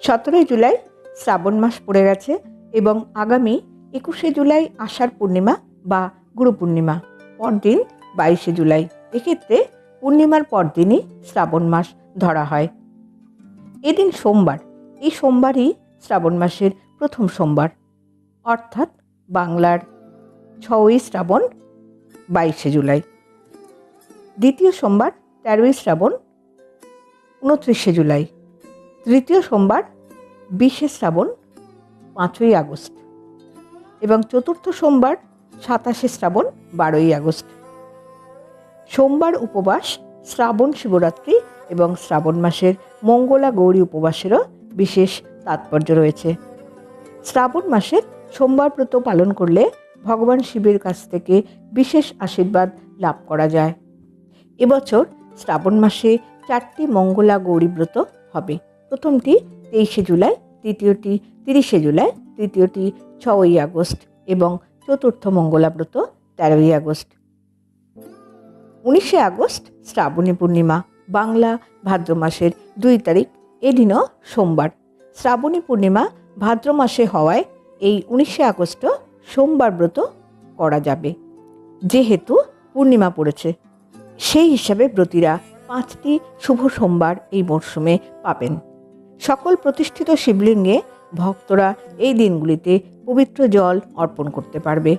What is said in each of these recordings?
সতেরোই জুলাই শ্রাবণ মাস পড়ে গেছে এবং আগামী একুশে জুলাই আষাঢ় পূর্ণিমা বা গুরু পূর্ণিমা, পরদিন বাইশে জুলাই। এক্ষেত্রে পূর্ণিমার পরদিনই শ্রাবণ মাস ধরা হয়। এদিন সোমবার, এই সোমবারই শ্রাবণ মাসের প্রথম সোমবার। অর্থাৎ বাংলার ছয়ই শ্রাবণ বাইশে জুলাই। দ্বিতীয় সোমবার, তেরোই শ্রাবণ উনত্রিশে জুলাই। তৃতীয় সোমবার বিশে শ্রাবণ, পাঁচই আগস্ট এবং চতুর্থ সোমবার, সাতাশে শ্রাবণ, বারোই আগস্ট। সোমবার উপবাস, শ্রাবণ শিবরাত্রি এবং শ্রাবণ মাসের মঙ্গলা গৌরী উপবাসেরও বিশেষ তাৎপর্য রয়েছে। শ্রাবণ মাসের সোমবার ব্রত পালন করলে ভগবান শিবের কাছ থেকে বিশেষ আশীর্বাদ লাভ করা যায়। এবছর শ্রাবণ মাসে চারটি মঙ্গলা গৌরী ব্রত হবে। প্রথমটি তেইশে জুলাই, দ্বিতীয়টি তিরিশে জুলাই, তৃতীয়টি ছয়ই আগস্ট এবং চতুর্থ মঙ্গলা ব্রত তেরোই আগস্ট। উনিশে আগস্ট শ্রাবণী পূর্ণিমা, বাংলা ভাদ্র মাসের দুই তারিখ, এদিনও সোমবার। শ্রাবণী পূর্ণিমা ভাদ্র মাসে হওয়ায় এই উনিশে আগস্ট সোমবার ব্রত করা যাবে। যেহেতু পূর্ণিমা পড়েছে, সেই হিসাবে ব্রতীরা পাঁচটি শুভ সোমবার এই মরশুমে পাবেন। সকল প্রতিষ্ঠিত শিবলিঙ্গে ভক্তরা এই দিনগুলিতে পবিত্র জল অর্পণ করতে পারবে।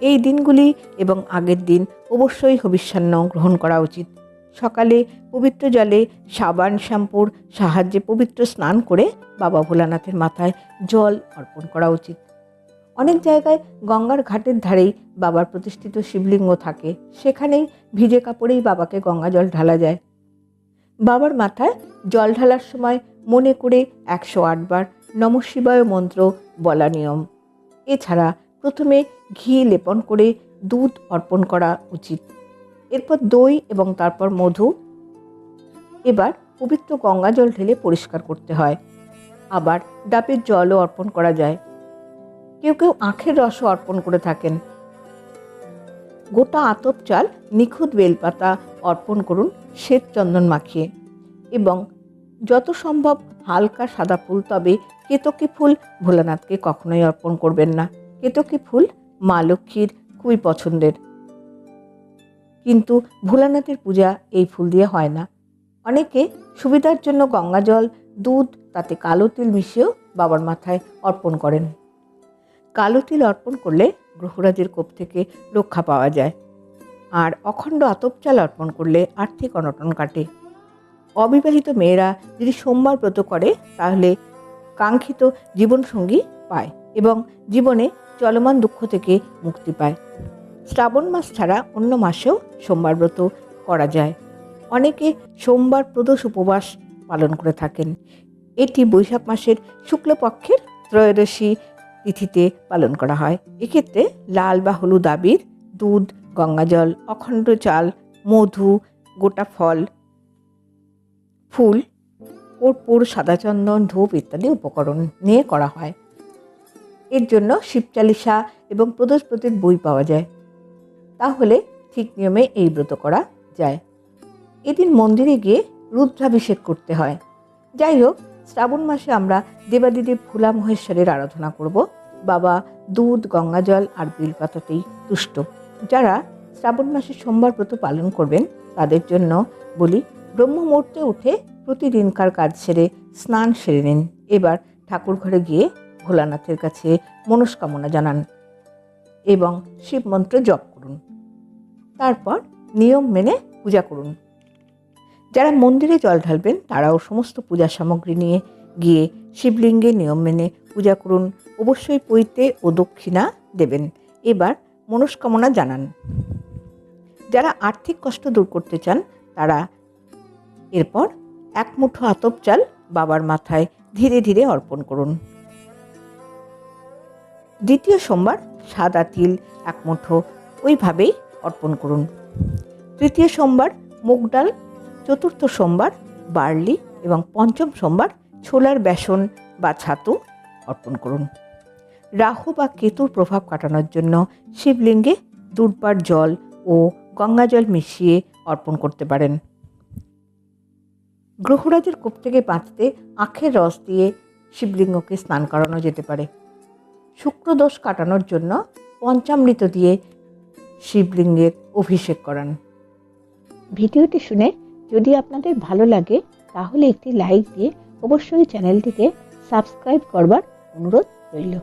এই দিনগুলি এবং আগের দিন অবশ্যই হবিষ্যান্ন গ্রহণ করা উচিত। সকালে পবিত্র জলে সাবান, শ্যাম্পুর সাহায্যে পবিত্র স্নান করে বাবা ভোলানাথের মাথায় জল অর্পণ করা উচিত। অনেক জায়গায় গঙ্গার ঘাটের ধারেই বাবার প্রতিষ্ঠিত শিবলিঙ্গ থাকে। সেখানেই ভিজে কাপড়েই বাবাকে গঙ্গা জল ঢালা যায়। বাবার মাথায় জল ঢালার সময় মনে করে একশো আটবার নম শিবায় মন্ত্র বলা নিয়ম। এছাড়া প্রথমে ঘি লেপন করে দুধ অর্পণ করা উচিত। এরপর দই এবং তারপর মধু। এবার পবিত্র গঙ্গা জল ঢেলে পরিষ্কার করতে হয়। আবার ডাবের জলও অর্পণ করা যায়। কেউ কেউ আখের রসও অর্পণ করে থাকেন। গোটা আতপ চাল নিখুঁত বেলপাতা অর্পণ করুন শ্বেত চন্দন মাখিয়ে। এবং যত সম্ভব হালকা সাদা ফুল, তবে কেতকী ফুল ভোলানাথকে কখনোই অর্পণ করবেন না। কেতকী ফুল মা লক্ষ্মীর খুবই পছন্দের। কিন্তু ভোলানাথের পূজা এই ফুল দিয়ে হয় না। অনেকে সুবিধার জন্য গঙ্গা জল, দুধ, তাতে কালো তিল মিশিয়েও বাবার মাথায় অর্পণ করেন। কালো তিল অর্পণ করলে গ্রহরাজের কোপ থেকে রক্ষা পাওয়া যায়। আর অখণ্ড আতপ চাল অর্পণ করলে আর্থিক অনটন কাটে। অবিবাহিত মেয়েরা যদি সোমবার ব্রত করে, তাহলে কাঙ্ক্ষিত জীবনসঙ্গী পায় এবং জীবনে চলমান দুঃখ থেকে মুক্তি পায়। শ্রাবণ মাস ছাড়া অন্য মাসেও সোমবার ব্রত করা যায়। অনেকে সোমবার প্রদোষ উপবাস পালন করে থাকেন। এটি বৈশাখ মাসের শুক্লপক্ষের ত্রয়োদশী তিথিতে পালন করা হয়। এক্ষেত্রে লাল বা হলুদ আবির, দুধ, গঙ্গাজল, অখণ্ড চাল, মধু, গোটা ফল ফুল, কর্পূর, সাদা চন্দন, ধূপ ইত্যাদি উপকরণ নিয়ে করা হয়। এর জন্য শিবচালিসা এবং প্রদোষপতির বই পাওয়া যায়। তাহলে ঠিক নিয়মে এই ব্রত করা যায়। এদিন মন্দিরে গিয়ে রুদ্রাভিষেক করতে হয়। যাই হোক, শ্রাবণ মাসে আমরা দেবাদিদেব ভোলা মহেশ্বরের আরাধনা করব। বাবা দুধ, গঙ্গাজল আর বিলপাতাতেই তুষ্ট। যারা শ্রাবণ মাসে সোমবার ব্রত পালন করবেন, তাদের জন্য বলি ব্রহ্ম মুহূর্তে উঠে প্রতিদিনকার কাজ সেরে স্নান সেরে নিন। এবার ঠাকুর ঘরে গিয়ে ভোলানাথের কাছে মনস্কামনা জানান এবং শিব মন্ত্র জপ করুন। তারপর নিয়ম মেনে পূজা করুন। যারা মন্দিরে জল ঢালবেন, তারাও সমস্ত পূজা সামগ্রী নিয়ে গিয়ে শিবলিঙ্গে নিয়ম মেনে পূজা করুন। অবশ্যই পৈতে ও দক্ষিণা দেবেন। এবার মনস্কামনা জানান। যারা আর্থিক কষ্ট দূর করতে চান, তারা এরপর এক মুঠো আতপ চাল বাবার মাথায় ধীরে ধীরে অর্পণ করুন। দ্বিতীয় সোমবার সাদা তিল এক মুঠো ওইভাবেই অর্পণ করুন। তৃতীয় সোমবার মুগ ডাল, চতুর্থ সোমবার বার্লি এবং পঞ্চম সোমবার ছোলার বেসন বা ছাতু অর্পণ করুন। রাহু বা কেতুর প্রভাব কাটানোর জন্য শিবলিঙ্গে দুর্বার জল ও গঙ্গা জল মিশিয়ে অর্পণ করতে পারেন। গ্রহরাজের কোপ থেকে বাঁচতে আখের রস দিয়ে শিবলিঙ্গকে স্নান করানো যেতে পারে। শুক্রদোষ কাটানোর জন্য পঞ্চামৃত দিয়ে শিবলিঙ্গের অভিষেক করান। ভিডিওটি শুনে যদি আপনাদের ভালো লাগে, তাহলে একটি লাইক দিয়ে অবশ্যই চ্যানেলটিকে সাবস্ক্রাইব করবার অনুরোধ রইল।